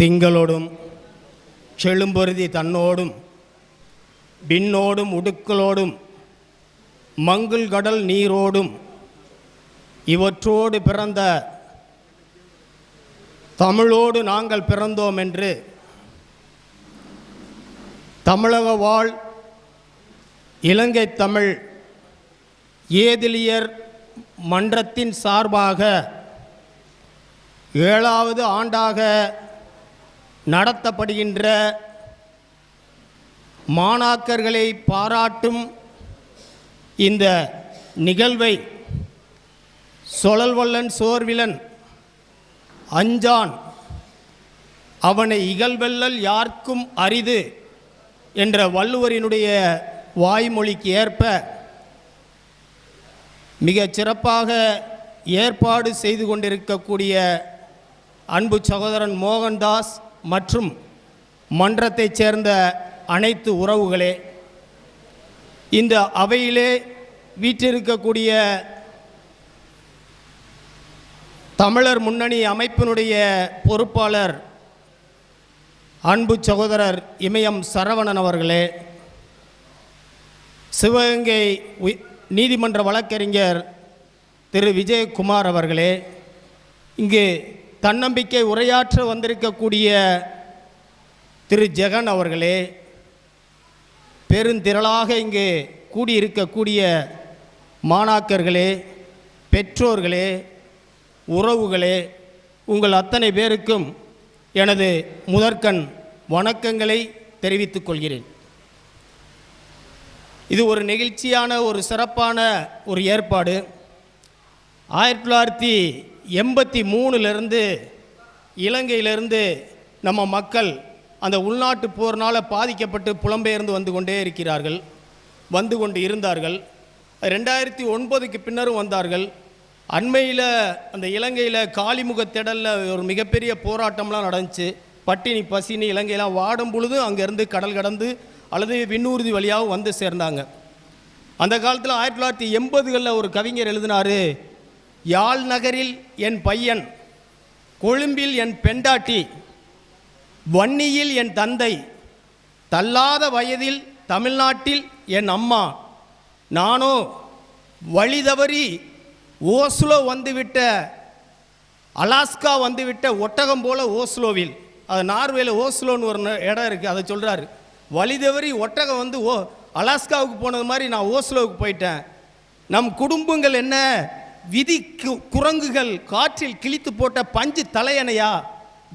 திங்களோடும் செழும்பொருதி தன்னோடும் விண்ணோடும் உடுக்களோடும் மங்குல் கடல் நீரோடும் இவற்றோடு பிறந்த தமிழோடு நாங்கள் பிறந்தோம் என்று தமிழக வாழ் இலங்கை தமிழ் ஏதிலியர் மன்றத்தின் சார்பாக ஏழாவது ஆண்டாக நடத்தப்படுகின்ற மாணாக்கர்களை பாராட்டும் இந்த நிகழ்வை சொழல்வல்லன் சோர்விலன் அஞ்சான் அவனை இகழ்வெல்லல் யார்க்கும் அரிது என்ற வள்ளுவரினுடைய வாய்மொழிக்கு ஏற்ப மிகச் சிறப்பாக ஏற்பாடு செய்து கொண்டிருக்கக்கூடிய அன்பு சகோதரன் மோகன்தாஸ் மற்றும் மன்றத்தைச் சேர்ந்த அனைத்து உறவுகளே இந்த அவையிலே வீற்றிருக்கக்கூடிய தமிழர் முன்னணி அமைப்பினுடைய பொறுப்பாளர் அன்பு சகோதரர் இமயம் சரவணன் அவர்களே சிவகங்கை நீதிமன்ற வழக்கறிஞர் திரு விஜயகுமார் அவர்களே இங்கு தன்னம்பிக்கை உரையாற்ற வந்திருக்கக்கூடிய திரு ஜெகன் அவர்களே பெருந்திரளாக இங்கு கூடியிருக்கக்கூடிய மாணாக்கர்களே பெற்றோர்களே உறவுகளே உங்கள் அத்தனை பேருக்கும் எனது முதற்கண் வணக்கங்களை தெரிவித்துக் கொள்கிறேன். இது ஒரு நெகிழ்ச்சியான ஒரு சிறப்பான ஒரு ஏற்பாடு. ஆயிரத்தி தொள்ளாயிரத்தி எண்பத்தி மூணுலேருந்து இலங்கையிலேருந்து நம்ம மக்கள் அந்த உள்நாட்டு போர்னால் பாதிக்கப்பட்டு புலம்பெயர்ந்து வந்து கொண்டே இருக்கிறார்கள் வந்து கொண்டு இருந்தார்கள். ரெண்டாயிரத்தி ஒன்பதுக்கு பின்னரும் வந்தார்கள். அண்மையில் அந்த இலங்கையில் காளிமுக திடலில் ஒரு மிகப்பெரிய போராட்டம்லாம் நடந்துச்சு. பட்டினி பசினி இலங்கையெல்லாம் வாடும் பொழுது அங்கேருந்து கடல் கடந்து அல்லது விண்ணூர்தி வழியாகவும் வந்து சேர்ந்தாங்க. அந்த காலத்தில் ஆயிரத்தி தொள்ளாயிரத்தி எண்பதுகளில் ஒரு கவிஞர் எழுதினார் யாழ் நகரில் என் பையன் கொழும்பில் என் பெண்டாட்டி வன்னியில் என் தந்தை தள்ளாத வயதில் தமிழ்நாட்டில் என் அம்மா நானோ வழி தவறி ஓஸ்லோ வந்துவிட்ட அலாஸ்கா வந்துவிட்ட ஒட்டகம் போல ஓஸ்லோவில் அது நார்வேல ஓஸ்லோன்னு ஒரு இடம் இருக்குது அதை சொல்கிறாரு வழி தவறி ஒட்டகம் வந்து ஓ அலாஸ்காவுக்கு போனது மாதிரி நான் ஓஸ்லோவுக்கு போயிட்டேன். நம் குடும்பங்கள் என்ன? விதி கு- குரங்குகள் காற்றில் கிழித்து போட்ட பஞ்சு தலையணையா?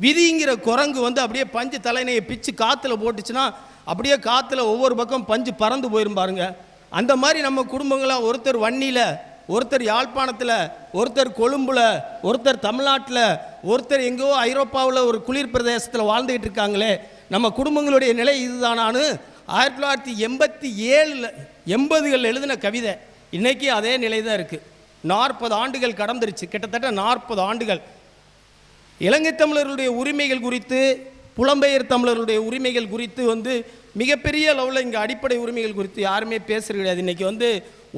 விதிங்கிற குரங்கு வந்து அப்படியே பஞ்சு தலையணையை பிச்சு காற்றுல போட்டுச்சுன்னா அப்படியே காற்றுல ஒவ்வொரு பக்கம் பஞ்சு பறந்து போயிரும் பாருங்க. அந்த மாதிரி நம்ம குடும்பங்களாக ஒருத்தர் வன்னியில் ஒருத்தர் யாழ்ப்பாணத்தில் ஒருத்தர் கொழும்புல ஒருத்தர் தமிழ்நாட்டில் ஒருத்தர் எங்கேயோ ஐரோப்பாவில் ஒரு குளிர் பிரதேசத்தில் வாழ்ந்துகிட்டு இருக்காங்களே நம்ம குடும்பங்களுடைய நிலை இதுதானான்னு ஆயிரத்தி தொள்ளாயிரத்தி எண்பத்தி ஏழில் எண்பதுகள் எழுதின கவிதை. இன்றைக்கி அதே நிலை தான் இருக்குது நாற்பது ஆண்டுகள் கடந்துருச்சு. கிட்டத்தட்ட நாற்பது ஆண்டுகள். இலங்கை தமிழர்களுடைய உரிமைகள் குறித்து புலம்பெயர் தமிழர்களுடைய உரிமைகள் குறித்து வந்து மிகப்பெரிய அளவில் இங்கே அடிப்படை உரிமைகள் குறித்து யாருமே பேசுறது கிடையாது. இன்றைக்கி வந்து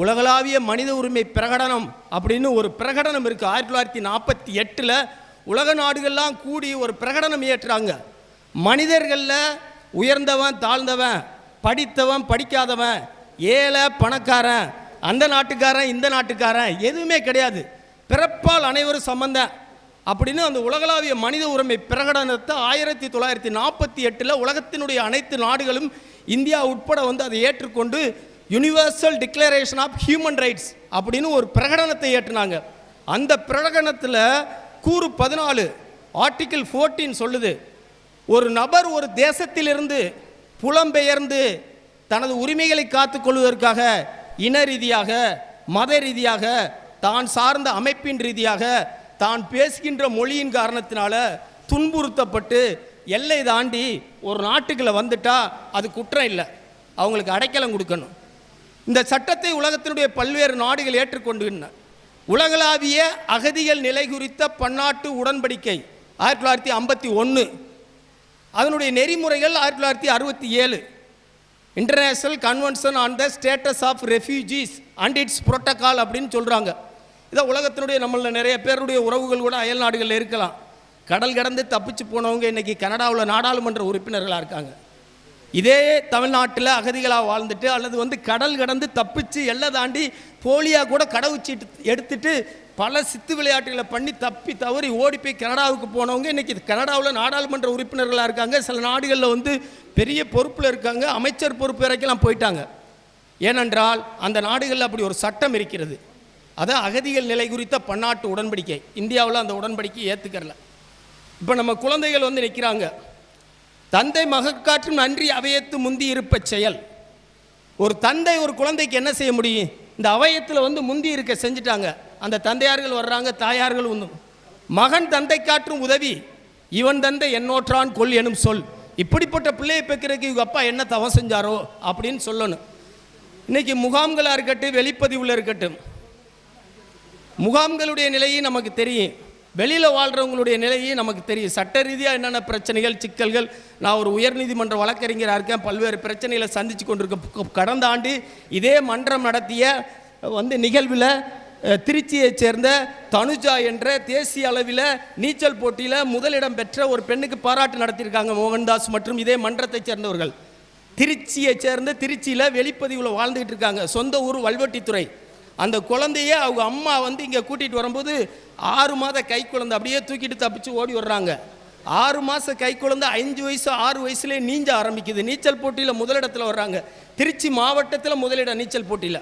உலகளாவிய மனித உரிமை பிரகடனம் அப்படின்னு ஒரு பிரகடனம் இருக்குது ஆயிரத்தி தொள்ளாயிரத்தி நாற்பத்தி எட்டில் உலக நாடுகள்லாம் கூடி ஒரு பிரகடனம் இயற்றுறாங்க. மனிதர்களில் உயர்ந்தவன் தாழ்ந்தவன் படித்தவன் படிக்காதவன் ஏழை பணக்காரன் அந்த நாட்டுக்காரன் இந்த நாட்டுக்காரன் எதுவுமே கிடையாது. பிறப்பால் அனைவரும் சம்பந்தம். அப்படின்னு அந்த உலகளாவிய மனித உரிமை பிரகடனத்தை ஆயிரத்தி தொள்ளாயிரத்தி நாற்பத்தி எட்டில் உலகத்தினுடைய அனைத்து நாடுகளும் இந்தியா உட்பட வந்து அதை ஏற்றுக்கொண்டு universal declaration of human rights அப்படின்னு ஒரு பிரகடனத்தை ஏற்றினாங்க. அந்த பிரகடனத்தில் கூறு பதினாலு ஆர்டிகிள் 14 சொல்லுது. ஒரு நபர் ஒரு தேசத்திலிருந்து புலம்பெயர்ந்து தனது உரிமைகளை காத்துக்கொள்வதற்காக இன ரீதியாக மத ரீதியாக தான் சார்ந்த அமைப்பின் ரீதியாக தான் பேசுகின்ற மொழியின் காரணத்தினால துன்புறுத்தப்பட்டு எல்லை தாண்டி ஒரு நாட்டுக்களை வந்துட்டா அது குற்றம் இல்லை. அவங்களுக்கு அடைக்கலம் கொடுக்கணும். இந்த சட்டத்தை உலகத்தினுடைய பல்வேறு நாடுகள் ஏற்றுக்கொண்டுகின்றன. உலகளாவிய அகதிகள் நிலை குறித்த பன்னாட்டு உடன்படிக்கை ஆயிரத்தி தொள்ளாயிரத்தி ஐம்பத்தி ஒன்று அதனுடைய நெறிமுறைகள் ஆயிரத்தி தொள்ளாயிரத்தி அறுபத்தி ஏழு. International convention on the status of refugees and its protocol அப்படின்னு சொல்கிறாங்க இதை உலகத்தினுடைய நம்மள நிறைய பேருடைய உறவுகள் கூட அயல் நாடுகளில் இருக்கலாம். கடல் கடந்து தப்பிச்சு போனவங்க இன்றைக்கி கனடாவில் நாடாளுமன்ற உறுப்பினர்களாக இருக்காங்க. இதே தமிழ்நாட்டில் அகதிகளாக வாழ்ந்துட்டு அல்லது வந்து கடல் கடந்து தப்பிச்சு எல்லை தாண்டி போலியாக கூட கடவுச்சீட்டு எடுத்துட்டு பல சித்து விளையாட்டுகளை பண்ணி தப்பி தவறி ஓடி போய் கனடாவுக்கு போனவங்க இன்னைக்கு கனடாவில் நாடாளுமன்ற உறுப்பினர்களாக இருக்காங்க. சில நாடுகளில் வந்து பெரிய பொறுப்பில் இருக்காங்க. அமைச்சர் பொறுப்பு வரைக்கெல்லாம் போயிட்டாங்க. ஏனென்றால் அந்த நாடுகளில் அப்படி ஒரு சட்டம் இருக்கிறது. அதான் அகதிகள் நிலை குறித்த பன்னாட்டு உடன்படிக்கை. இந்தியாவில் அந்த உடன்படிக்கை ஏற்றுக்கறல இப்போ நம்ம குழந்தைகள் வந்து நிற்கிறாங்க தந்தை மகக்காற்றும் நன்றி அவையத்து முந்தி இருப்ப செயல். ஒரு தந்தை ஒரு குழந்தைக்கு என்ன செய்ய முடியும்? இந்த அவயத்தில் வந்து முந்தி இருக்க செஞ்சுட்டாங்க. அந்த தந்தையார்கள் வர்றாங்க தாயார்கள் வந்து மகன் தந்தை காற்றும் உதவி இவன் தந்தை என்னோற்றான் கொல் எனும் சொல். இப்படிப்பட்ட பிள்ளையை பெக்கிறதுக்கு இவங்க அப்பா என்ன தவம் செஞ்சாரோ அப்படின்னு சொல்லணும். இன்னைக்கு முகாம்களாக இருக்கட்டும் வெளிப்பதிவில் இருக்கட்டும். முகாம்களுடைய நிலையும் நமக்கு தெரியும். வெளியில் வாழ்கிறவங்களுடைய நிலையும் நமக்கு தெரியும். சட்ட ரீதியாக என்னென்ன பிரச்சனைகள் சிக்கல்கள் நான் ஒரு உயர்நீதிமன்ற வழக்கறிஞராக இருக்கேன் பல்வேறு பிரச்சனைகளை சந்தித்து கொண்டிருக்க கடந்த ஆண்டு இதே மன்றம் நடத்திய வந்து நிகழ்வில் திருச்சியைச் சேர்ந்த தனுஜா என்ற தேசிய அளவில் நீச்சல் போட்டியில் முதலிடம் பெற்ற ஒரு பெண்ணுக்கு பாராட்டு நடத்தியிருக்காங்க மோகன்தாஸ் மற்றும் இதே மன்றத்தைச் சேர்ந்தவர்கள். திருச்சியை சேர்ந்த திருச்சியில் வெளிப்பதிவில் வாழ்ந்துகிட்டு இருக்காங்க. சொந்த ஊர் வல்வெட்டித்துறை. அந்த குழந்தைய அவங்க அம்மா வந்து இங்கே கூட்டிகிட்டு வரும்போது ஆறு மாத கை குழந்தை அப்படியே தூக்கிட்டு தப்பிச்சு ஓடி வர்றாங்க. ஆறு மாத கை குழந்தை அஞ்சு வயசு ஆறு வயசுலேயே நீஞ்ச ஆரம்பிக்குது. நீச்சல் போட்டியில் முதலிடத்தில் வர்றாங்க. திருச்சி மாவட்டத்தில் முதலிடம் நீச்சல் போட்டியில்.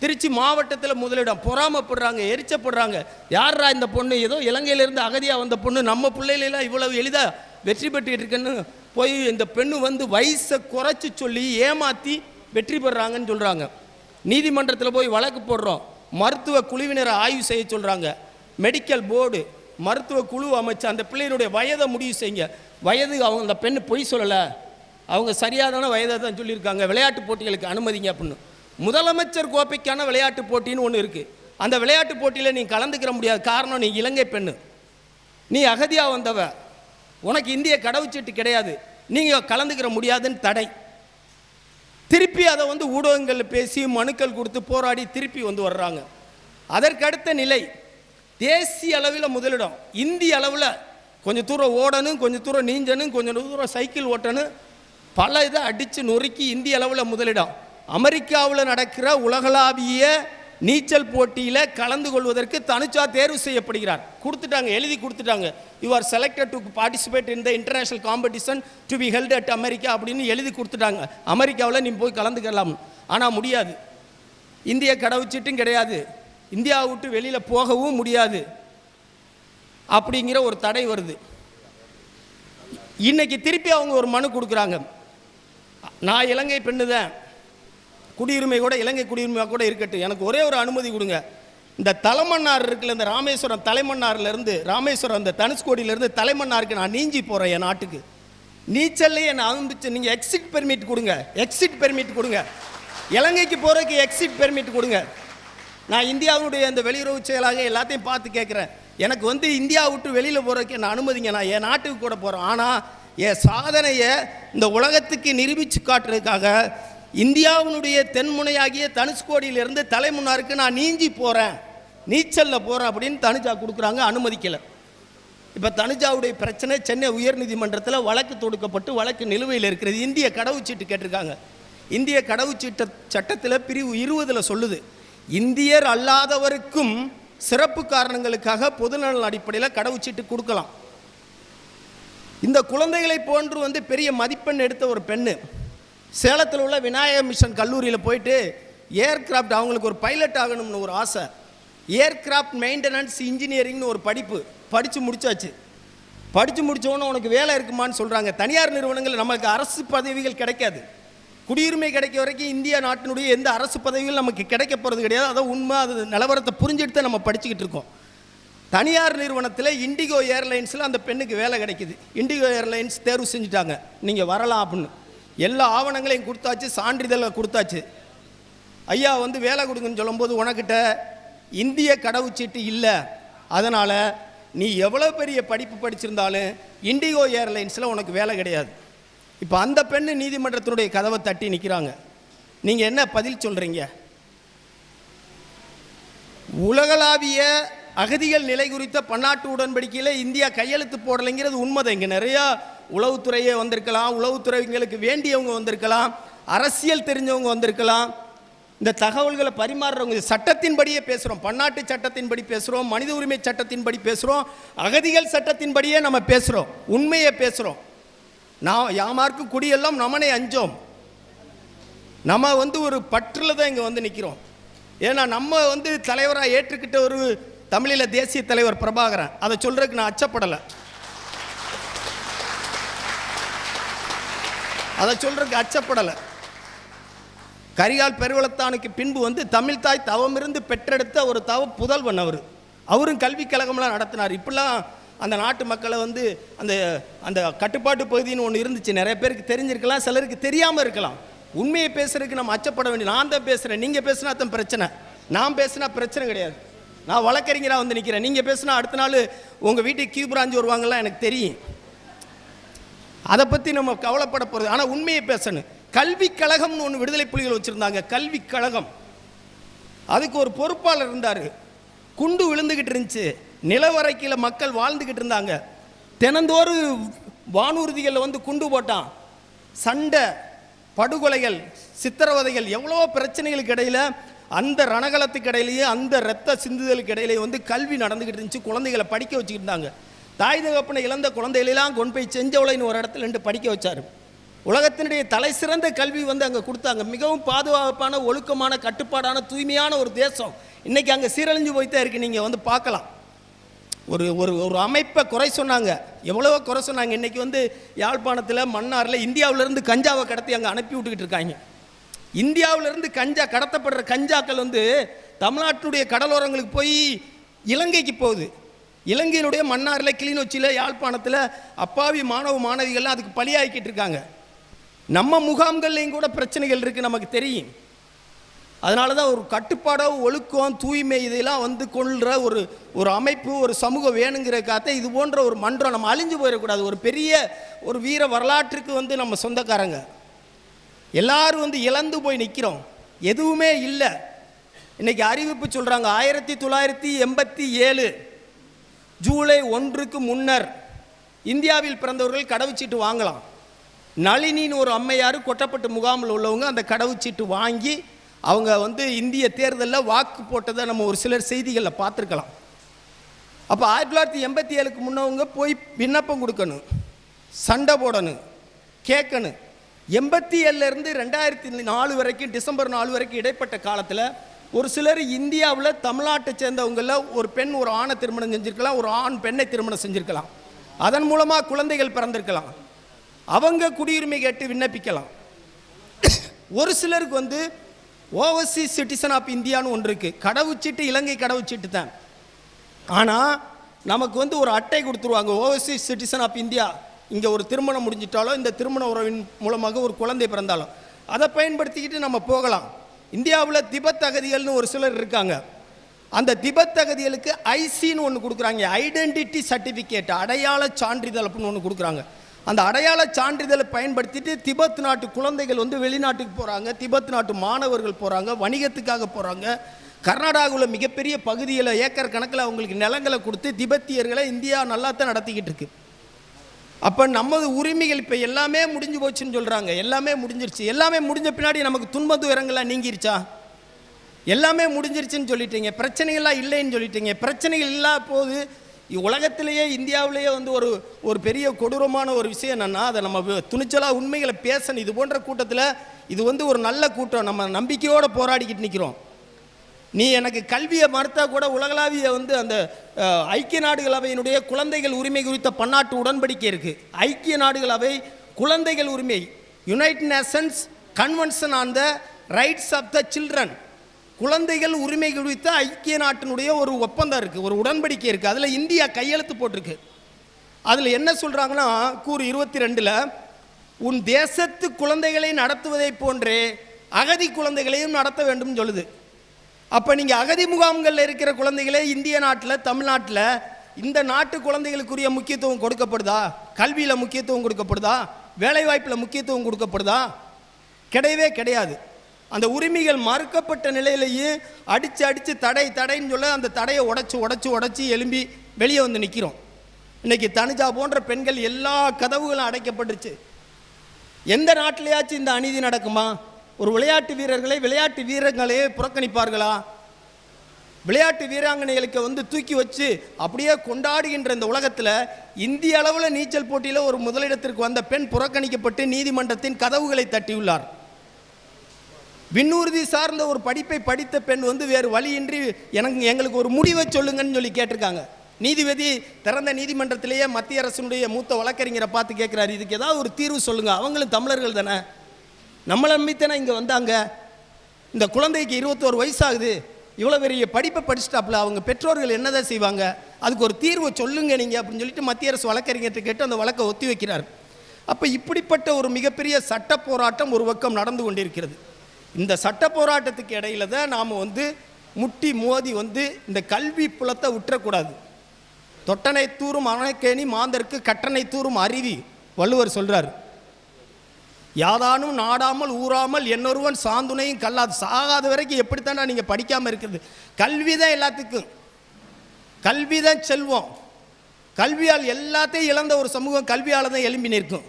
திருச்சி மாவட்டத்தில் முதலிடம். பொறாமப்படுறாங்க எரிச்சப்படுறாங்க. யாரா இந்த பொண்ணு? ஏதோ இலங்கையிலேருந்து அகதியாக வந்த பொண்ணு. நம்ம பிள்ளைகளெல்லாம் இவ்வளவு எளிதாக வெற்றி பெற்றுக்கிட்டு இருக்குன்னு போய் இந்த பெண்ணு வந்து வயசை குறைச்சி சொல்லி ஏமாற்றி வெற்றி பெறுறாங்கன்னு சொல்கிறாங்க நீதிமன்றத்தில் போய் வழக்கு போடுறோம். மருத்துவ குழுவினரை ஆய்வு செய்ய சொல்கிறாங்க மெடிக்கல் போர்டு மருத்துவ குழு அமைச்சு அந்த பிள்ளையினுடைய வயதை முடிவு செய்யுங்க. வயது அவங்க அந்த பெண்ணு பொய் சொல்லலை. அவங்க சரியாதான வயதை தான் சொல்லியிருக்காங்க. விளையாட்டு போட்டிகளுக்கு அனுமதிங்க அப்படின்னு. முதலமைச்சர் கோப்பைக்கான விளையாட்டு போட்டின்னு ஒன்று இருக்குது அந்த விளையாட்டு போட்டியில் நீ கலந்துக்கிற முடியாது காரணம் நீ இலங்கை பெண்ணு. நீ அகதியாக வந்தவ. உனக்கு இந்திய கடவுச்சீட்டு கிடையாது. நீங்கள் கலந்துக்கிற முடியாதுன்னு தடை. திருப்பி அதை வந்து ஊடகங்களில் பேசி மனுக்கள் கொடுத்து போராடி திருப்பி வந்து வர்றாங்க. அதற்கடுத்த நிலை தேசிய அளவில் முதலிடம். இந்திய அளவில் கொஞ்சம் தூரம் ஓடணும் கொஞ்சம் தூரம் நீஞ்சணும் கொஞ்சம் தூரம் சைக்கிள் ஓட்டணும். பல இதை அடித்து நொறுக்கி இந்திய அளவில் முதலிடம். அமெரிக்காவில் நடக்கிற உலகளாவிய நீச்சல் போட்டியில் கலந்து கொள்வதற்கு தனுச்சா தேர்வு செய்யப்படுகிறார். கொடுத்துட்டாங்க எழுதி கொடுத்துட்டாங்க. You are selected to participate in the international competition to be held at America அப்படின்னு எழுதி கொடுத்துட்டாங்க. அமெரிக்காவில் நீ போய் கலந்துக்கலாம். ஆனால் முடியாது. இந்திய கடவுச்சீட்டும் கிடையாது. இந்தியாவை விட்டு வெளியில் போகவும் முடியாது. அப்படிங்கிற ஒரு தடை வருது. இன்னைக்கு திருப்பி அவங்க ஒரு மனு கொடுக்குறாங்க. நான் இலங்கை பெண்ணு தான் குடியுரிமை கூட இலங்கை குடியுரிமை கூட இருக்கட்டும். எனக்கு ஒரே ஒரு அனுமதி கொடுங்க. இந்த தலைமன்னார் இருக்குல்ல இந்த ராமேஸ்வரம் தலைமன்னார்லேருந்து ராமேஸ்வரம் இந்த தனுஷ்கோடியிலேருந்து தலைமன்னாருக்கு நான் நீஞ்சி போகிறேன் என் நாட்டுக்கு. நீச்சல்லையே என்னை அனுப்பிச்சு நீங்கள் எக்ஸிட் பெர்மிட் கொடுங்க. எக்ஸிட் பெர்மிட் கொடுங்க. இலங்கைக்கு போகிறதுக்கு எக்ஸிட் பெர்மிட் கொடுங்க. நான் இந்தியாவுடைய அந்த வெளியுறவு செயலாக எல்லாத்தையும் பார்த்து கேட்குறேன். எனக்கு வந்து இந்தியா விட்டு வெளியில் போகிறதுக்கு என்ன அனுமதிங்க? நான் என் நாட்டுக்கு கூட போகிறேன் ஆனால் என் சாதனையை இந்த உலகத்துக்கு நிரூபித்து காட்டுறதுக்காக இந்தியாவினுடைய தென்முனையாகிய தனுஷ்கோடியிலிருந்து தலைமுன்னாருக்கு நான் நீஞ்சி போகிறேன் நீச்சலில் போகிறேன் அப்படின்னு தனுஜா கொடுக்குறாங்க அனுமதிக்கலை. இப்போ தனுஜாவுடைய பிரச்சனை சென்னை உயர்நீதிமன்றத்தில் வழக்கு தொடுக்கப்பட்டு வழக்கு நிலுவையில் இருக்கிறது. இந்திய கடவுச்சீட்டு கேட்டிருக்காங்க. இந்திய கடவுச்சீட்ட சட்டத்தில் பிரிவு இருபதில் சொல்லுது இந்தியர் அல்லாதவருக்கும் சிறப்பு காரணங்களுக்காக பொதுநலன் அடிப்படையில் கடவுச்சீட்டு கொடுக்கலாம். இந்த குழந்தைகளை போன்று வந்து பெரிய மதிப்பெண் எடுத்த ஒரு பெண்ணு சேலத்தில் உள்ள விநாயக மிஷன் கல்லூரியில் போயிட்டு ஏர்கிராஃப்ட் அவங்களுக்கு ஒரு பைலட் ஆகணும்னு ஒரு ஆசை. ஏர்கிராஃப்ட் மெயின்டெனன்ஸ் இன்ஜினியரிங்னு ஒரு படிப்பு படித்து முடிச்சாச்சு. படித்து முடித்தவொன்னே உனக்கு வேலை இருக்குமான்னு சொல்கிறாங்க தனியார் நிறுவனங்கள் நமக்கு அரசு பதவிகள் கிடைக்காது. குடியுரிமை கிடைக்க வரைக்கும் இந்தியா நாட்டினுடைய எந்த அரசு பதவிகள் நமக்கு கிடைக்க போகிறது கிடையாது. அதான் உண்மை. அது நிலவரத்தை புரிஞ்சுட்டு தான் நம்ம படிச்சுக்கிட்டு இருக்கோம். தனியார் நிறுவனத்தில் இண்டிகோ ஏர்லைன்ஸில் அந்த பெண்ணுக்கு வேலை கிடைக்குது. இண்டிகோ ஏர்லைன்ஸ் தேர்வு செஞ்சுட்டாங்க. நீங்கள் வரலாம் அப்படின்னு. எல்லா ஆவணங்களையும் கொடுத்தாச்சு சான்றிதழை கொடுத்தாச்சு. ஐயா வந்து வேலை கொடுங்கன்னு சொல்லும்போது உனக்கிட்ட இந்திய கடவுச்சீட்டு இல்லை. அதனால் நீ எவ்வளோ பெரிய படிப்பு படிச்சிருந்தாலும் இண்டிகோ ஏர்லைன்ஸில் உனக்கு வேலை கிடையாது. இப்போ அந்த பெண்ணு நீதிமன்றத்தினுடைய கதவை தட்டி நிற்கிறாங்க நீங்கள் என்ன பதில் சொல்கிறீங்க உலகளாவிய அகதிகள் நிலை குறித்த பன்னாட்டு உடன்படிக்கையில் இந்தியா கையெழுத்து போடலைங்கிறது உண்மைதான் இங்கே நிறையா உளவுத்துறையே வந்திருக்கலாம் உளவுத்துறைங்களுக்கு வேண்டியவங்க வந்திருக்கலாம் அரசியல் தெரிஞ்சவங்க வந்திருக்கலாம். இந்த தகவல்களை பரிமாறுறவங்க சட்டத்தின்படியே பேசுகிறோம் பன்னாட்டு சட்டத்தின்படி பேசுகிறோம் மனித உரிமை சட்டத்தின்படி பேசுகிறோம் அகதிகள் சட்டத்தின்படியே நம்ம பேசுகிறோம் உண்மையை பேசுகிறோம் நான் யாமார்க்கும் குடியெல்லாம் நம்மனே அஞ்சோம். நம்ம வந்து ஒரு பற்றில் தான் இங்கே வந்து நிற்கிறோம் ஏன்னா நம்ம வந்து தலைவராக ஏற்றுக்கிட்ட ஒரு தமிழில் தேசிய தலைவர் பிரபாகரன். அதை சொல்கிறதுக்கு நான் அச்சப்படலை. அதை சொல்கிறதுக்கு அச்சப்படலை. கரிகால் பெருவளத்தானுக்கு பின்பு வந்து தமிழ் தாய் தவமிருந்து பெற்றெடுத்த ஒரு தவ புதல்வன் அவர். அவரும் கல்விக் கழகம்லாம் நடத்தினார். இப்படிலாம் அந்த நாட்டு மக்களை வந்து அந்த அந்த கட்டுப்பாட்டு பகுதின்னு ஒன்று இருந்துச்சு. நிறைய பேருக்கு தெரிஞ்சிருக்கலாம் சிலருக்கு தெரியாமல் இருக்கலாம். உண்மையை பேசுறதுக்கு நம்ம அச்சப்பட வேண்டிய நான் தான் பேசுகிறேன் நீங்கள் பேசுனா தான் பிரச்சனை. நான் பேசினா பிரச்சனை கிடையாது. நான் வழக்கறிஞராக வந்து நிற்கிறேன் நீங்கள் பேசினா அடுத்த நாள் உங்கள் வீட்டுக்கு கியூ பிராஞ்ச் வருவாங்கலாம் எனக்கு தெரியும். அதை பற்றி நம்ம கவலைப்பட போகிறது ஆனால் உண்மையை பேசணும். கல்விக் கழகம்னு ஒன்று விடுதலை புலிகள் வச்சுருந்தாங்க. கல்விக் கழகம். அதுக்கு ஒரு பொறுப்பாளர் இருந்தார். குண்டு விழுந்துக்கிட்டு இருந்துச்சு. நிலவரைக்கில் மக்கள் வாழ்ந்துக்கிட்டு இருந்தாங்க. தினந்தோறும் வானூர்திகளில் வந்து குண்டு போட்டான். சண்டை படுகொலைகள் சித்திரவதைகள் எவ்வளோ பிரச்சனைகளுக்கு இடையில் அந்த ரணகலத்துக்கு இடையிலேயே அந்த ரத்த சிந்துதலுக்கு இடையிலேயே வந்து கல்வி நடந்துக்கிட்டு இருந்துச்சு. குழந்தைகளை படிக்க வச்சுக்கிட்டு இருந்தாங்க. தாய் தகப்பனை இழந்த குழந்தைகளெல்லாம் கொண்டு போய் செஞ்சவளைன்னு ஒரு இடத்துல நின்று படிக்க வச்சார். உலகத்தினுடைய தலை சிறந்த கல்வி வந்து அங்கே கொடுத்தாங்க. மிகவும் பாதுகாப்பான ஒழுக்கமான கட்டுப்பாடான தூய்மையான ஒரு தேசம். இன்னைக்கு அங்கே சீரழிஞ்சு போய்த்தான் இருக்கு. நீங்கள் வந்து பார்க்கலாம். ஒரு ஒரு ஒரு அமைப்பை குறை சொன்னாங்க. எவ்வளவோ குறை சொன்னாங்க. இன்னைக்கு வந்து யாழ்ப்பாணத்தில் மன்னாரில் இந்தியாவிலேருந்து கஞ்சாவை கடத்தி அங்கே அனுப்பி விட்டுக்கிட்டு இருக்காங்க. இந்தியாவிலிருந்து கஞ்சா கடத்தப்படுற கஞ்சாக்கள் வந்து தமிழ்நாட்டினுடைய கடலோரங்களுக்கு போய் இலங்கைக்கு போகுது. இலங்கையினுடைய மன்னாரில் கிளிநொச்சியில் யாழ்ப்பாணத்தில் அப்பாவி மாணவ மாணவிகள்லாம் அதுக்கு பலியாகிக்கிட்டு இருக்காங்க. நம்ம முகாம்கள்லேயும் கூட பிரச்சனைகள் இருக்குது நமக்கு தெரியும். அதனால தான் ஒரு கட்டுப்பாடோ ஒழுக்கம் தூய்மை இதெல்லாம் வந்து கொள்கிற ஒரு ஒரு அமைப்பு ஒரு சமூகம் வேணுங்கிறக்காத்த இது போன்ற ஒரு மன்றம் நம்ம அழிஞ்சு போயிடக்கூடாது. ஒரு பெரிய ஒரு வீர வரலாற்றுக்கு வந்து நம்ம சொந்தக்காரங்க. எல்லாரும் வந்து இழந்து போய் நிற்கிறோம் எதுவுமே இல்லை. இன்னைக்கு அறிவிப்பு சொல்கிறாங்க ஆயிரத்தி தொள்ளாயிரத்தி எண்பத்தி ஏழு ஜூலை ஒன்றுக்கு முன்னர் இந்தியாவில் பிறந்தவர்கள் கடவுச்சீட்டு வாங்கலாம். நளினின்னு ஒரு அம்மையார் கொட்டப்பட்டு முகாமில் உள்ளவங்க அந்த கடவுச்சீட்டு வாங்கி அவங்க வந்து இந்திய தேர்தலில் வாக்கு போட்டதை நம்ம ஒரு சிலர் செய்திகளில் பார்த்துருக்கலாம். அப்போ ஆயிரத்தி தொள்ளாயிரத்தி எண்பத்தி ஏழுக்கு முன்னவங்க போய் விண்ணப்பம் கொடுக்கணும் சண்டை போடணும் கேட்கணும். எண்பத்தி ஏழுலேருந்து ரெண்டாயிரத்தி நாலு வரைக்கும் டிசம்பர் நாலு வரைக்கும் இடைப்பட்ட காலத்தில் ஒரு சிலர் இந்தியாவில் தமிழ்நாட்டை சேர்ந்தவங்களில் ஒரு பெண் ஒரு ஆணை திருமணம் செஞ்சிருக்கலாம் ஒரு ஆண் பெண்ணை திருமணம் செஞ்சிருக்கலாம். அதன் மூலமாக குழந்தைகள் பிறந்திருக்கலாம். அவங்க குடியுரிமை கேட்டு விண்ணப்பிக்கலாம். ஒரு சிலருக்கு வந்து ஓவர்சீஸ் சிட்டிசன் ஆஃப் இந்தியான்னு ஒன்று இருக்குது கடவுச்சீட்டு இலங்கை கடவுச்சீட்டு தான். ஆனால் நமக்கு வந்து ஒரு அட்டை கொடுத்துருவாங்க ஓவர்சீஸ் சிட்டிசன் ஆஃப் இந்தியா. இங்கே ஒரு திருமணம் முடிஞ்சிட்டாலோ இந்த திருமண உறவின் மூலமாக ஒரு குழந்தை பிறந்தாலும் அதை பயன்படுத்திக்கிட்டு நம்ம போகலாம். இந்தியாவில் திபத் அகதிகள்னு ஒரு சிலர் இருக்காங்க. அந்த திபத் அகதிகளுக்கு ஐசின்னு ஒன்று கொடுக்குறாங்க. ஐடென்டிட்டி சர்டிஃபிகேட் அடையாள சான்றிதழ் அப்படின்னு ஒன்று கொடுக்குறாங்க. அந்த அடையாள சான்றிதழை பயன்படுத்திட்டு திபத் நாட்டு குழந்தைகள் வந்து வெளிநாட்டுக்கு போகிறாங்க திபெத் நாட்டு மாணவர்கள் போகிறாங்க வணிகத்துக்காக போகிறாங்க கர்நாடகாவில் மிகப்பெரிய பகுதியில் ஏக்கர் கணக்கில் அவங்களுக்கு நிலங்களை கொடுத்து திபெத்தியர்களை இந்தியா நல்லா தான் நடத்திக்கிட்டு இருக்கு. அப்போ நமது உரிமைகள் இப்போ எல்லாமே முடிஞ்சு போச்சுன்னு சொல்கிறாங்க எல்லாமே முடிஞ்சிருச்சு. எல்லாமே முடிஞ்ச பின்னாடி நமக்கு துன்ப துயரங்கள்லாம் நீங்கிருச்சா? எல்லாமே முடிஞ்சிருச்சுன்னு சொல்லிட்டீங்க. பிரச்சனைகள்லாம் இல்லைன்னு சொல்லிட்டீங்க. பிரச்சனைகள் இல்லா போது உலகத்திலேயே இந்தியாவிலேயே வந்து ஒரு ஒரு பெரிய கொடூரமான ஒரு விஷயம் என்னென்னா அதை நம்ம துணிச்சலாக உண்மைகளை பேசணும். இது போன்ற கூட்டத்தில் இது வந்து ஒரு நல்ல கூட்டம். நம்ம நம்பிக்கையோடு போராடிக்கிட்டு நிற்கிறோம் நீ எனக்கு கல்வியை மறுத்தா கூட உலகளாவிய வந்து அந்த ஐக்கிய நாடுகள் அவையினுடைய குழந்தைகள் உரிமை குறித்த பன்னாட்டு உடன்படிக்கை இருக்குது ஐக்கிய நாடுகள் அவை குழந்தைகள் உரிமை United Nations convention on the rights of the children குழந்தைகள் உரிமை குறித்த ஐக்கிய நாட்டினுடைய ஒரு ஒப்பந்தம் இருக்குது ஒரு உடன்படிக்கை இருக்குது அதில் இந்தியா கையெழுத்து போட்டிருக்கு. அதில் என்ன சொல்கிறாங்கன்னா கூறு இருபத்தி ரெண்டில் உன் தேசத்து குழந்தைகளை நடத்துவதைப் போன்றே அகதி குழந்தைகளையும் நடத்த வேண்டும் சொல்லுது. அப்போ நீங்கள் அகதி முகாம்களில் இருக்கிற குழந்தைகளே இந்திய நாட்டில் தமிழ்நாட்டில் இந்த நாட்டு குழந்தைகளுக்குரிய முக்கியத்துவம் கொடுக்கப்படுதா? கல்வியில் முக்கியத்துவம் கொடுக்கப்படுதா? வேலைவாய்ப்பில் முக்கியத்துவம் கொடுக்கப்படுதா? கிடையவே கிடையாது. அந்த உரிமைகள் மறுக்கப்பட்ட நிலையிலேயே அடித்து அடித்து தடை தடைன்னு சொல்ல அந்த தடையை உடச்சி உடச்சி உடச்சி எலும்பி வெளியே வந்து நிற்கிறோம் இன்றைக்கி தனிஜா போன்ற பெண்கள் எல்லா கதவுகளும் அடைக்கப்பட்டுருச்சு. எந்த நாட்டிலேயாச்சும் இந்த அநீதி நடக்குமா? ஒரு விளையாட்டு வீரர்களை விளையாட்டு வீரர்களையே புறக்கணிப்பார்களா? விளையாட்டு வீராங்கனைகளுக்கு வந்து தூக்கி வச்சு அப்படியே கொண்டாடுகின்ற இந்த உலகத்தில் இந்திய அளவில் நீச்சல் போட்டியில் ஒரு முதலிடத்திற்கு வந்த பெண் புறக்கணிக்கப்பட்டு நீதிமன்றத்தின் கதவுகளை தட்டியுள்ளார். விண்ணூர்தி சார்ந்த ஒரு படிப்பை படித்த பெண் வந்து வேறு வழியின்றி எனக்கு எங்களுக்கு ஒரு முடிவை சொல்லுங்கன்னு சொல்லி கேட்டிருக்காங்க. நீதிபதி திறந்த நீதிமன்றத்திலேயே மத்திய அரசினுடைய மூத்த வழக்கறிஞரை பார்த்து கேட்குறாரு. இதுக்கு ஏதாவது ஒரு தீர்வு சொல்லுங்கள் அவங்களும் தமிழர்கள் தானே? நம்மளை நம்பித்தானே இங்கே வந்தாங்க. இந்த குழந்தைக்கு இருபத்தோரு வயசாகுது. இவ்வளோ பெரிய படிப்பை படிச்சுட்டாப்புல அவங்க பெற்றோர்கள் என்னதான் செய்வாங்க? அதுக்கு ஒரு தீர்வு சொல்லுங்க நீங்கள் அப்படின்னு சொல்லிட்டு மத்திய அரசு வழக்கறிஞர்கிட்ட கேட்டு அந்த வழக்கை ஒத்தி வைக்கிறார். அப்போ இப்படிப்பட்ட ஒரு மிகப்பெரிய சட்ட போராட்டம் ஒரு பக்கம் நடந்து கொண்டிருக்கிறது. இந்த சட்ட போராட்டத்துக்கு இடையில தான் நாம் வந்து முட்டி மோதி வந்து இந்த கல்வி புலத்தை விட்டுறக்கூடாது. தொட்டனை தூரும் அணைக்கேணி மாந்தருக்கு கட்டணை தூரும் அருவி வள்ளுவர் சொல்கிறார் யாதானும் நாடாமல் ஊறாமல் என்னொருவன் சாந்துணையும் கல்லாது. சாகாத வரைக்கும் எப்படித்தானா நீங்கள் படிக்காமல் இருக்கிறது? கல்வி தான் எல்லாத்துக்கும். கல்வி தான் செல்வம். கல்வியால் எல்லாத்தையும் இழந்த ஒரு சமூகம் கல்வியால் தான் எழும்பி நிற்கும்.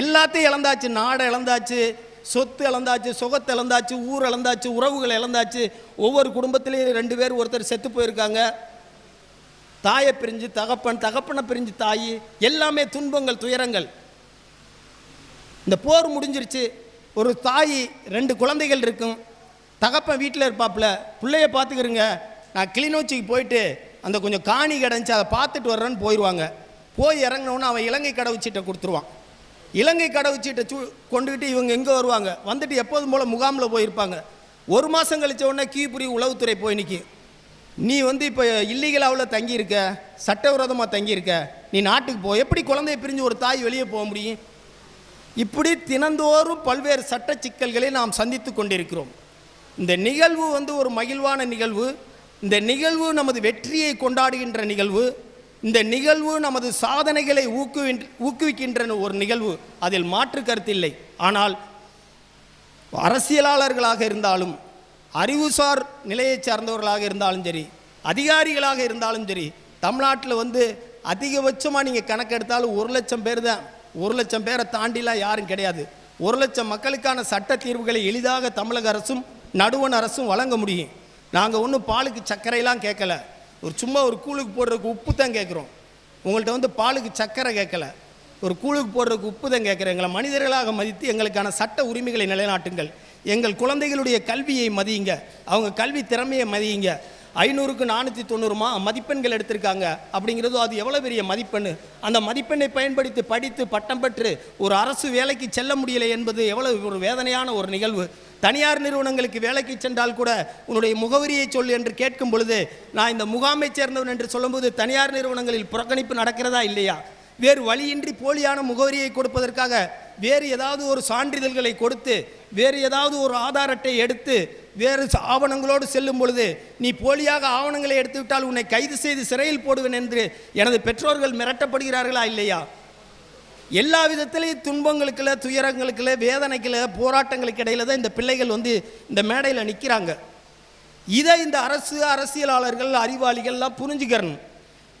எல்லாத்தையும் இழந்தாச்சு. நாடை இழந்தாச்சு சொத்து இழந்தாச்சு சுகத்தை இழந்தாச்சு ஊர் இழந்தாச்சு உறவுகள் இழந்தாச்சு. ஒவ்வொரு குடும்பத்திலையும் ரெண்டு பேர் ஒருத்தர் செத்து போயிருக்காங்க. தாயை பிரிஞ்சு தகப்பன் தகப்பனை பிரிஞ்சு தாய். எல்லாமே துன்பங்கள் துயரங்கள். இந்த போர் முடிஞ்சிருச்சு. ஒரு தாய் ரெண்டு குழந்தைகள் இருக்கும். தகப்பன் வீட்டில் இருப்பாப்புல பிள்ளைய பார்த்துக்கிறங்க நான் கிளிநொச்சிக்கு போயிட்டு அந்த கொஞ்சம் காணி கிடந்துச்சு அதை பார்த்துட்டு வர்றேன்னு போயிடுவாங்க போய் இறங்கினோன்னு அவன் இலங்கை கடவுச்சீட்டை கொடுத்துருவான். இலங்கை கடவுச்சீட்டை சூ கொண்டுக்கிட்டு இவங்க எங்கே வருவாங்க? வந்துட்டு எப்போதும் போல் முகாமில் போயிருப்பாங்க. ஒரு மாதம் கழித்த உடனே கீபுரி உளவுத்துறை போய் நிற்கி நீ வந்து இப்போ இல்லீகலாவில் தங்கியிருக்க? சட்டவிரோதமாக தங்கியிருக்க? நீ நாட்டுக்கு போ. எப்படி குழந்தைய பிரிஞ்சு ஒரு தாய் வெளியே போக முடியும்? இப்படி தினந்தோறும் பல்வேறு சட்ட சிக்கல்களை நாம் சந்தித்து கொண்டிருக்கிறோம். இந்த நிகழ்வு வந்து ஒரு மகிழ்வான நிகழ்வு. இந்த நிகழ்வு நமது வெற்றியை கொண்டாடுகின்ற நிகழ்வு. இந்த நிகழ்வு நமது சாதனைகளை ஊக்குவின் ஊக்குவிக்கின்ற ஒரு நிகழ்வு. அதில் மாற்று கருத்தில்லை ஆனால் அரசியலாளர்களாக இருந்தாலும் அறிவுசார் நிலையைச் சார்ந்தவர்களாக இருந்தாலும் சரி அதிகாரிகளாக இருந்தாலும் சரி தமிழ்நாட்டில் வந்து அதிகபட்சமாக நீங்கள் கணக்கெடுத்தாலும் ஒரு லட்சம் பேர் தான். ஒரு லட்சம் பேரை தாண்டிலாம் யாரும் கிடையாது. ஒரு லட்சம் மக்களுக்கான சட்ட தீர்வுகளை எளிதாக தமிழக அரசும் நடுவண் அரசும் வழங்க முடியும். நாங்கள் ஒன்றும் பாலுக்கு சர்க்கரையெல்லாம் கேட்கல. ஒரு சும்மா ஒரு கூழுக்கு போடுறதுக்கு உப்பு தான் கேட்குறோம். உங்கள்கிட்ட வந்து பாலுக்கு சர்க்கரை கேட்கல. ஒரு கூழுக்கு போடுறதுக்கு உப்பு தான் கேட்குறேன். எங்களை மனிதர்களாக மதித்து எங்களுக்கான சட்ட உரிமைகளை நிலைநாட்டுங்கள். எங்கள் குழந்தைகளுடைய கல்வியை மதியுங்க. அவங்க கல்வி திறமையை மதியுங்க. ஐநூறுக்கு நானூற்றி தொண்ணூறுமா? மதிப்பெண்கள் எடுத்திருக்காங்க. அப்படிங்கிறது அது எவ்வளோ பெரிய மதிப்பெண் அந்த மதிப்பெண்ணை பயன்படுத்தி படித்து பட்டம் பெற்று ஒரு அரசு வேலைக்கு செல்ல முடியலை என்பது எவ்வளவு ஒரு வேதனையான ஒரு நிகழ்வு. தனியார் நிறுவனங்களுக்கு வேலைக்கு சென்றால் கூட உன்னுடைய முகவரியை சொல் என்று கேட்கும் பொழுது நான் இந்த முகாமை சேர்ந்தவன் என்று சொல்லும்போது தனியார் நிறுவனங்களில் புறக்கணிப்பு நடக்கிறதா இல்லையா? வேறு வழியின்றி போலியான முகவரியை கொடுப்பதற்காக வேறு ஏதாவது ஒரு சான்றிதழ்களை கொடுத்து வேறு ஏதாவது ஒரு ஆதார் அட்டை எடுத்து வேறு ஆவணங்களோடு செல்லும் பொழுது நீ போலியாக ஆவணங்களை எடுத்துவிட்டால் உன்னை கைது செய்து சிறையில் போடுவேன் என்று எனது பெற்றோர்கள் மிரட்டப்படுகிறார்களா இல்லையா? எல்லா விதத்திலையும் துன்பங்களுக்குள்ள துயரங்களுக்குள்ள வேதனைக்குள்ள போராட்டங்களுக்கு இடையில தான் இந்த பிள்ளைகள் வந்து இந்த மேடையில் நிற்கிறாங்க இதை இந்த அரசு அரசியலாளர்கள் அறிவாளிகள்லாம் புரிஞ்சுக்கிறணும்.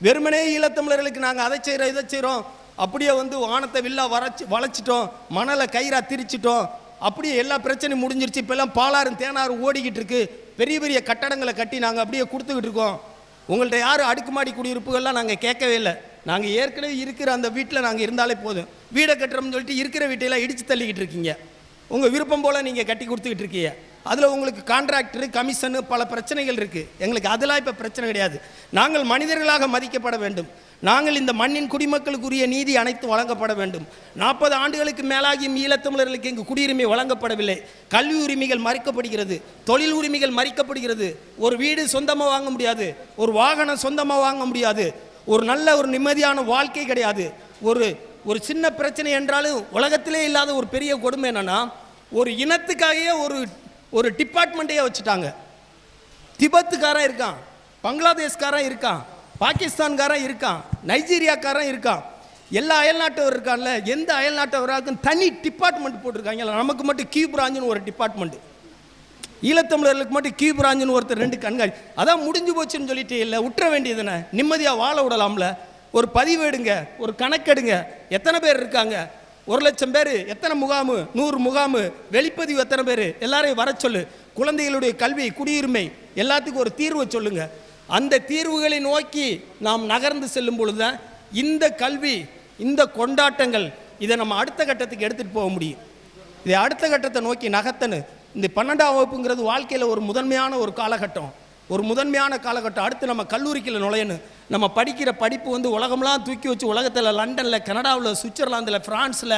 வெறுமனே ஈழத்தமிழர்களுக்கு நாங்கள் அதை செய்கிறோம் இதை செய்கிறோம் அப்படியே வந்து வானத்தை வில்லா வரைச்சி வளைச்சிட்டோம். மணலை கயிறாக திரிச்சிட்டோம். அப்படியே எல்லா பிரச்சனையும் முடிஞ்சிருச்சு. இப்போல்லாம் பாலாறும் தேனாரும் ஓடிக்கிட்டு இருக்கு. பெரிய பெரிய கட்டடங்களை கட்டி நாங்கள் அப்படியே கொடுத்துக்கிட்டு இருக்கோம். உங்கள்கிட்ட யாரும் அடுக்குமாடி குடியிருப்புகள்லாம் நாங்கள் கேட்கவே இல்லை. நாங்கள் ஏற்கனவே இருக்கிற அந்த வீட்டில் நாங்கள் இருந்தாலே போதும். வீடை கட்டுறோம்னு சொல்லிட்டு இருக்கிற வீட்டையெல்லாம் இடித்து தள்ளிக்கிட்டு இருக்கீங்க. உங்கள் விருப்பம் போல் நீங்கள் கட்டி கொடுத்துக்கிட்டு இருக்கீங்க. அதில் உங்களுக்கு கான்ட்ராக்டரு கமிஷனு பல பிரச்சனைகள் இருக்குது எங்களுக்கு அதெல்லாம் இப்போ பிரச்சனை கிடையாது. நாங்கள் மனிதர்களாக மதிக்கப்பட வேண்டும். நாங்கள் இந்த மண்ணின் குடிமக்களுக்குரிய நீதி அனைத்து வழங்கப்பட வேண்டும். நாற்பது ஆண்டுகளுக்கு மேலாகியும் ஈழத்தமிழர்களுக்கு இங்கு குடியுரிமை வழங்கப்படவில்லை. கல்வி உரிமைகள் மறிக்கப்படுகிறது. தொழில் உரிமைகள் மறிக்கப்படுகிறது. ஒரு வீடு சொந்தமாக வாங்க முடியாது. ஒரு வாகனம் சொந்தமாக வாங்க முடியாது. ஒரு நல்ல ஒரு நிம்மதியான வாழ்க்கை கிடையாது. ஒரு ஒரு சின்ன பிரச்சனை என்றாலும் உலகத்திலே இல்லாத ஒரு பெரிய கொடுமை என்னன்னா ஒரு இனத்துக்காகவே ஒரு ஒரு டிபார்ட்மெண்ட்டையே வச்சுட்டாங்க. திபத்துக்காரன் இருக்கான் பங்களாதேஷ்காரன் இருக்கான் பாகிஸ்தான்காரன் இருக்கான் நைஜீரியாக்காரன் இருக்கான். எல்லா அயல்நாட்டவர் இருக்கான்ல எந்த அயல்நாட்டவராக்கும் தனி டிபார்ட்மெண்ட் போட்டிருக்காங்க நமக்கு மட்டும் கியூ பிராஞ்சுன்னு ஒரு டிபார்ட்மெண்ட். ஈழத்தமிழர்களுக்கு மட்டும் கியூ பிராஞ்சுன்னு ஒருத்தர் ரெண்டு கண்காட்சி அதான் முடிஞ்சு போச்சுன்னு சொல்லிட்டு இல்லை விட்டுற வேண்டியதுதானே நிம்மதியாக வாழ விடலாம்ல. ஒரு பதிவு எடுங்க ஒரு கணக்கெடுங்க. எத்தனை பேர் இருக்காங்க? ஒரு லட்சம் பேர் எத்தனை முகாமு? நூறு முகாமு. வெளிப்பதிவு எத்தனை பேர்? எல்லாரையும் வர சொல்லு. குழந்தைகளுடைய கல்வி குடியுரிமை எல்லாத்துக்கும் ஒரு தீர்வை சொல்லுங்க. அந்த தீர்வுகளை நோக்கி நாம் நகர்ந்து செல்லும் பொழுது தான் இந்த கல்வி இந்த கொண்டாட்டங்கள் இதை நம்ம அடுத்த கட்டத்துக்கு எடுத்துகிட்டு போக முடியும். இதை அடுத்த கட்டத்தை நோக்கி நகர்த்தனு இந்த பன்னெண்டாம் வகுப்புங்கிறது வாழ்க்கையில் ஒரு முதன்மையான ஒரு காலகட்டம். ஒரு முதன்மையான காலகட்டம். அடுத்து நம்ம கல்லூரிக்குள்ள நுழையணும் நம்ம படிக்கிற படிப்பு வந்து உலகம்லாம் தூக்கி வச்சு உலகத்தில் லண்டனில் கனடாவில் சுவிட்சர்லாந்தில் ஃப்ரான்ஸில்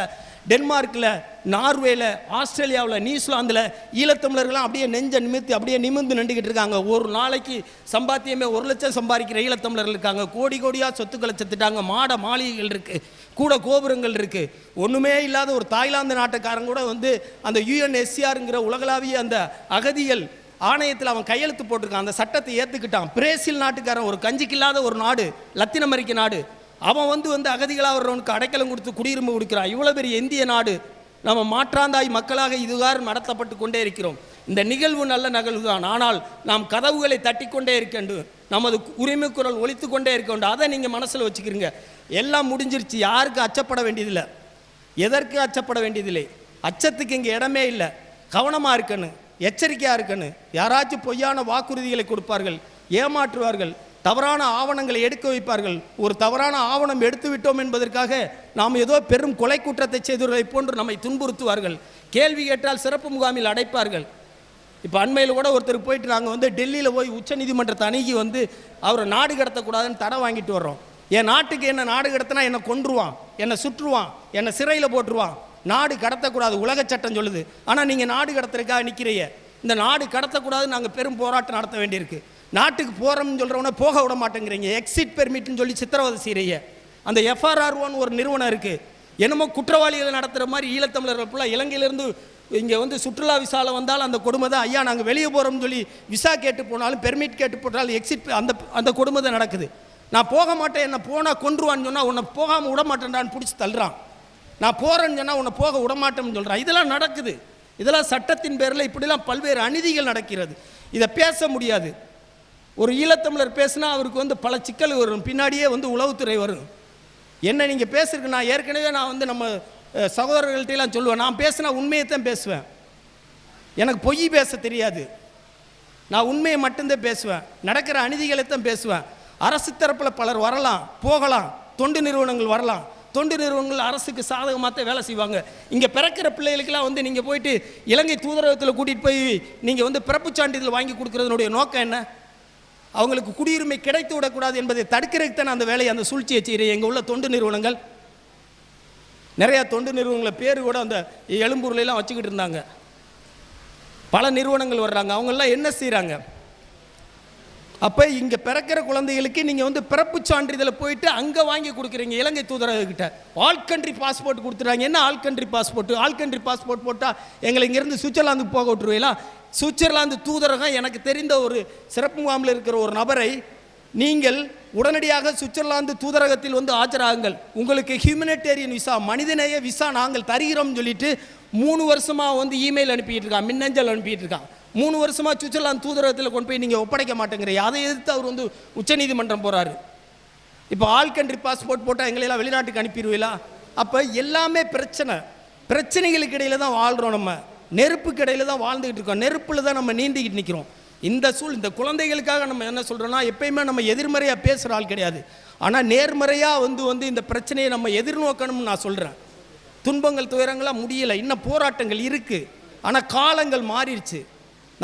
டென்மார்க்கில் நார்வேல ஆஸ்திரேலியாவில் நியூசிலாந்தில் ஈழத்தமிழர்கள்லாம் அப்படியே நெஞ்ச நிமித்து அப்படியே நிமிர்ந்து நின்றுக்கிட்டு இருக்காங்க. ஒரு நாளைக்கு சம்பாத்தியமே ஒரு லட்சம் சம்பாதிக்கிற ஈழத்தமிழர்கள் இருக்காங்க. கோடி கோடியாக சொத்துக்களை செத்துட்டாங்க. மாட மாளிகைகள் இருக்குது கூட கோபுரங்கள் இருக்குது ஒன்றுமே இல்லாத ஒரு தாய்லாந்து நாட்டுக்காரங்க கூட வந்து அந்த யுஎன்எஸ்சிஆருங்கிற உலகளாவிய அந்த அகதிகள் ஆணையத்தில் அவன் கையெழுத்து போட்டிருக்கான். அந்த சட்டத்தை ஏற்றுக்கிட்டான் பிரேசில் நாட்டுக்காரன் ஒரு கஞ்சிக்கு இல்லாத ஒரு நாடு லத்தின் அமெரிக்க நாடு. அவன் வந்து வந்து அகதிகளாக வர்றவனுக்கு அடைக்கலம் கொடுத்து குடியுரிமை கொடுக்குறான். இவ்வளோ பெரிய இந்திய நாடு. நம்ம மாற்றாந்தாய் மக்களாக இதுகார் நடத்தப்பட்டு கொண்டே இருக்கிறோம். இந்த நிகழ்வு நல்ல நிகழ்வு தான் ஆனால் நாம் கதவுகளை தட்டிக்கொண்டே இருக்கின்றோம் நமது உரிமை குரல் ஒழித்து கொண்டே இருக்கணும் அதை நீங்கள் மனசில் வச்சுக்கிறீங்க எல்லாம் முடிஞ்சிருச்சு. யாருக்கும் அச்சப்பட வேண்டியதில்லை? எதற்கு அச்சப்பட வேண்டியதில்லை? அச்சத்துக்கு இங்கே இடமே இல்லை. கவனமாக இருக்கணும். எச்சரிக்கையாக இருக்கணும் யாராச்சும் பொய்யான வாக்குறுதிகளை கொடுப்பார்கள் ஏமாற்றுவார்கள் தவறான ஆவணங்களை எடுக்க வைப்பார்கள். ஒரு தவறான ஆவணம் எடுத்து விட்டோம் என்பதற்காக நாம் ஏதோ பெரும் கொலை குற்றத்தை செய்தவர்களை போன்று நம்மை துன்புறுத்துவார்கள். கேள்வி கேட்டால் சிறப்பு முகாமில் அடைப்பார்கள். இப்போ அண்மையில் கூட ஒருத்தர் போயிட்டு நாங்கள் வந்து டெல்லியில் போய் உச்சநீதிமன்றத்தை அணுகி வந்து அவரை நாடு கடத்தக்கூடாதுன்னு தடை வாங்கிட்டு வர்றோம். என் நாட்டுக்கு என்ன நாடு கடத்தினா என்னை கொன்றுவான் என்னை சுற்றுவான் என்னை சிறையில் போட்டுருவான். நாடு கடத்தக்கூடாது உலக சட்டம் சொல்லுது. ஆனால் நீங்கள் நாடு கடத்துறதுக்காக நிற்கிறீங்க இந்த நாடு கடத்தக்கூடாது நாங்கள் பெரும் போராட்டம் நடத்த வேண்டியிருக்கு. நாட்டுக்கு போகிறோம்னு சொல்கிறவன போக விட மாட்டேங்கிறீங்க. எக்ஸிட் பெர்மிட்னு சொல்லி சித்திரவதை செய்கிறீங்க அந்த எஃப்ஆர்ஆர் ஒன் ஒரு நிறுவனம் இருக்குது என்னமோ குற்றவாளிகளை நடத்துகிற மாதிரி ஈழத்தமிழர்கள் ஃபுல்லாக இலங்கையிலேருந்து இங்கே வந்து சுற்றுலா விசாவில் வந்தாலும் அந்த கொடுமை தான் ஐயா நாங்கள் வெளியே போகிறோம்னு சொல்லி விசா கேட்டு போனாலும் பெர்மிட் கேட்டு போட்டாலும் எக்ஸிட் அந்த அந்த கொடுமை தான் நடக்குது. நான் போக மாட்டேன் என்னை போனால் கொன்றுவான்னு சொன்னால் உன்னை போகாமல் விட மாட்டேன்டான்னு பிடிச்சி தள்ளுறான். நான் போகிறேன்னு சொன்னால் உன்னை போக விட மாட்டேன்னு சொல்கிறான் இதெல்லாம் நடக்குது. இதெல்லாம் சட்டத்தின் பேரில் இப்படிலாம் பல்வேறு அநீதிகள் நடக்கிறது. இதை பேச முடியாது. ஒரு ஈழத்தமிழர் பேசுனா அவருக்கு வந்து பல சிக்கல் வரும். பின்னாடியே வந்து உளவுத்துறை வரும். என்ன நீங்கள் பேசுறதுக்கு நான் ஏற்கனவே நான் வந்து நம்ம சகோதரர்கள்ட்டெல்லாம் சொல்லுவேன். நான் பேசினா உண்மையை தான் பேசுவேன். எனக்கு பொய் பேச தெரியாது. நான் உண்மையை மட்டும்தான் பேசுவேன். நடக்கிற அநீதிகளை தான் பேசுவேன். அரசு தரப்பில் பலர் வரலாம் போகலாம். தொண்டு நிறுவனங்கள் வரலாம். தொண்டு நிறுவனங்கள் அரசுக்கு சாதகமாக தான் வேலை செய்வாங்க. இங்கே பிறக்கிற பிள்ளைகளுக்கெல்லாம் வந்து நீங்கள் போயிட்டு இலங்கை தூதரகத்தில் கூட்டிகிட்டு போய் நீங்கள் வந்து பிறப்புச் சான்றிதழ் வாங்கி கொடுக்குறதுனுடைய நோக்கம் என்ன? அவங்களுக்கு குடியுரிமை கிடைத்து விடக்கூடாது என்பதை தடுக்கிறதுக்கு தானே அந்த வேலையை அந்த சூழ்ச்சியை செய்கிறேன் எங்கள் உள்ள தொண்டு நிறுவனங்கள் நிறையா தொண்டு நிறுவனங்களை பேர் கூட அந்த எழும்பூர்ல எல்லாம் வச்சுக்கிட்டு இருந்தாங்க. பல நிறுவனங்கள் வர்றாங்க. அவங்கெல்லாம் என்ன செய்கிறாங்க அப்போ இங்கே பிறக்கிற குழந்தைகளுக்கு நீங்கள் வந்து பிறப்பு சான்றிதழை போயிட்டு அங்கே வாங்கி கொடுக்குறீங்க இலங்கை தூதரகக்கிட்ட ஆல் கண்ட்ரி பாஸ்போர்ட் கொடுத்துட்டாங்க என்ன all country passport all country passport போட்டால் எங்களை இங்கேருந்து சுவிட்சர்லாந்துக்கு போக விட்டுருவீங்களா? சுவிட்சர்லாந்து தூதரகம் எனக்கு தெரிந்த ஒரு சிறப்பு முகாமில் இருக்கிற ஒரு நபரை நீங்கள் உடனடியாக சுவிட்சர்லாந்து தூதரகத்தில் வந்து ஆஜராகுங்கள். உங்களுக்கு ஹியூமனிட்டேரியன் விசா மனிதநேய விசா நாங்கள் தருகிறோம்னு சொல்லிட்டு மூணு வருஷமாக வந்து இமெயில் அனுப்பிட்டு இருக்கான். மின்னஞ்சல் அனுப்பிட்டு இருக்கான். மூணு வருஷமாக சுவிட்சர்லாந்து தூதரகத்தில் கொண்டு போய் நீங்கள் ஒப்படைக்க மாட்டேங்கிறீங்க. அதை எதிர்த்து அவர் வந்து உச்சநீதிமன்றம் போகிறாரு இப்போ ஆல் கண்ட்ரி பாஸ்போர்ட் போட்டால் எங்களையெல்லாம் வெளிநாட்டுக்கு அனுப்பிடுவீங்களா? அப்போ எல்லாமே பிரச்சனை. பிரச்சனைகளுக்கு இடையில தான் வாழ்கிறோம் நம்ம. நெருப்புக்கு இடையில தான் வாழ்ந்துக்கிட்டு இருக்கோம். நெருப்பில் தான் நம்ம நீந்திக்கிட்டு நிற்கிறோம் இந்த சூழ் இந்த குழந்தைகளுக்காக நம்ம என்ன சொல்கிறோன்னா எப்பயுமே நம்ம எதிர்மறையாக பேசுகிற ஆள் கிடையாது. ஆனால் நேர்மறையாக வந்து வந்து இந்த பிரச்சனையை நம்ம எதிர்நோக்கணும்னு நான் சொல்கிறேன் துன்பங்கள் துயரங்களாக முடியலை. இன்னும் போராட்டங்கள் இருக்குது ஆனால் காலங்கள் மாறிடுச்சு.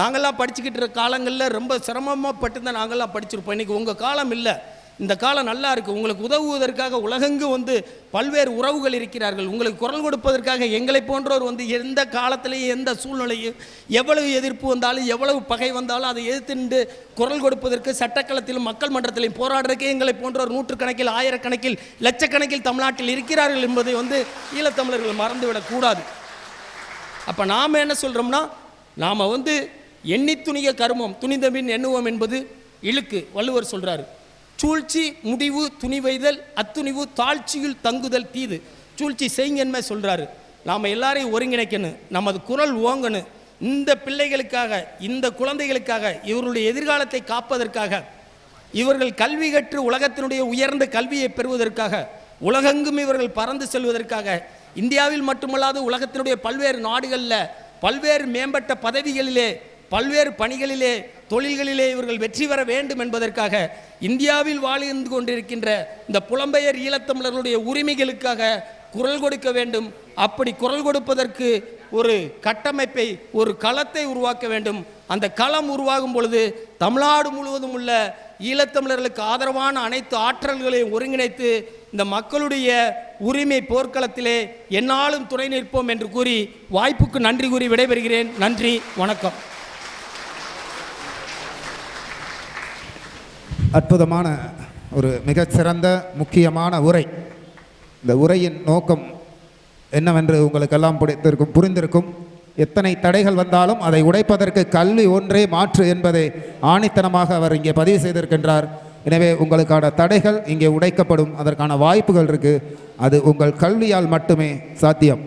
நாங்கள்லாம் படிச்சுக்கிட்டு இருக்க காலங்களில் ரொம்ப சிரமமாக பட்டு தான் நாங்கள்லாம் படிச்சிருப்போம். இன்றைக்கி உங்கள் காலம் இல்லை. இந்த காலம் நல்லா இருக்குது உங்களுக்கு உதவுவதற்காக உலகெங்கு வந்து பல்வேறு உறவுகள் இருக்கிறார்கள். உங்களுக்கு குரல் கொடுப்பதற்காக எங்களை போன்றோர் வந்து எந்த காலத்திலையும் எந்த சூழ்நிலையும் எவ்வளவு எதிர்ப்பு வந்தாலும் எவ்வளவு பகை வந்தாலும் அதை எதிர்த்து குரல் கொடுப்பதற்கு சட்டக்களத்திலும் மக்கள் மன்றத்திலும் போராடுறதுக்கே எங்களை போன்றோர் நூற்றுக்கணக்கில் ஆயிரக்கணக்கில் லட்சக்கணக்கில் தமிழ்நாட்டில் இருக்கிறார்கள் என்பதை வந்து ஈழத்தமிழர்கள் மறந்துவிடக்கூடாது அப்போ நாம் என்ன சொல்கிறோம்னா நாம் வந்து எண்ணி துணிய கருமம் துணிந்தபின் எண்ணுவோம் என்பது இழுக்கு வள்ளுவர் சொல்கிறார் சூழ்ச்சி முடிவு துணிவைதல் அத்துணிவு தாழ்ச்சியில் தங்குதல் தீது. சூழ்ச்சி செய்யுங்கன்மை சொல்கிறாரு நாம் எல்லாரையும் ஒருங்கிணைக்கணும். நமது குரல் ஓங்கணும். இந்த பிள்ளைகளுக்காக இந்த குழந்தைகளுக்காக இவருடைய எதிர்காலத்தை காப்பதற்காக இவர்கள் கல்வி கற்று உலகத்தினுடைய உயர்ந்த கல்வியை பெறுவதற்காக உலகெங்கும் இவர்கள் பறந்து செல்வதற்காக இந்தியாவில் மட்டுமல்லாது உலகத்தினுடைய பல்வேறு நாடுகளில் பல்வேறு மேம்பட்ட பதவிகளிலே பல்வேறு பணிகளிலே தொழில்களிலே இவர்கள் வெற்றி பெற வேண்டும் என்பதற்காக இந்தியாவில் வாழ்ந்து கொண்டிருக்கின்ற இந்த புலம்பெயர் ஈழத்தமிழர்களுடைய உரிமைகளுக்காக குரல் கொடுக்க வேண்டும். அப்படி குரல் கொடுப்பதற்கு ஒரு கட்டமைப்பை ஒரு களத்தை உருவாக்க வேண்டும். அந்த களம் உருவாகும் பொழுது தமிழ்நாடு முழுவதும் உள்ள ஈழத்தமிழர்களுக்கு ஆதரவான அனைத்து ஆற்றல்களையும் ஒருங்கிணைத்து இந்த மக்களுடைய உரிமை போர்க்களத்திலே என்னாலும் துணை நிற்போம் என்று கூறி வாய்ப்புக்கு நன்றி கூறி விடைபெறுகிறேன். நன்றி வணக்கம். அற்புதமான ஒரு மிகச்சிறந்த முக்கியமான உரை. இந்த உரையின் நோக்கம் என்னவென்று உங்களுக்கெல்லாம் பிடித்திருக்கும் புரிந்திருக்கும். எத்தனை தடைகள் வந்தாலும் அதை உடைப்பதற்கு கல்வி ஒன்றே மாற்று என்பதை ஆணித்தனமாக அவர் இங்கே பதிவு செய்திருக்கின்றார். எனவே உங்களுக்கான தடைகள் இங்கே உடைக்கப்படும் அதற்கான வாய்ப்புகள் இருக்குது அது உங்கள் கல்வியால் மட்டுமே சாத்தியம்.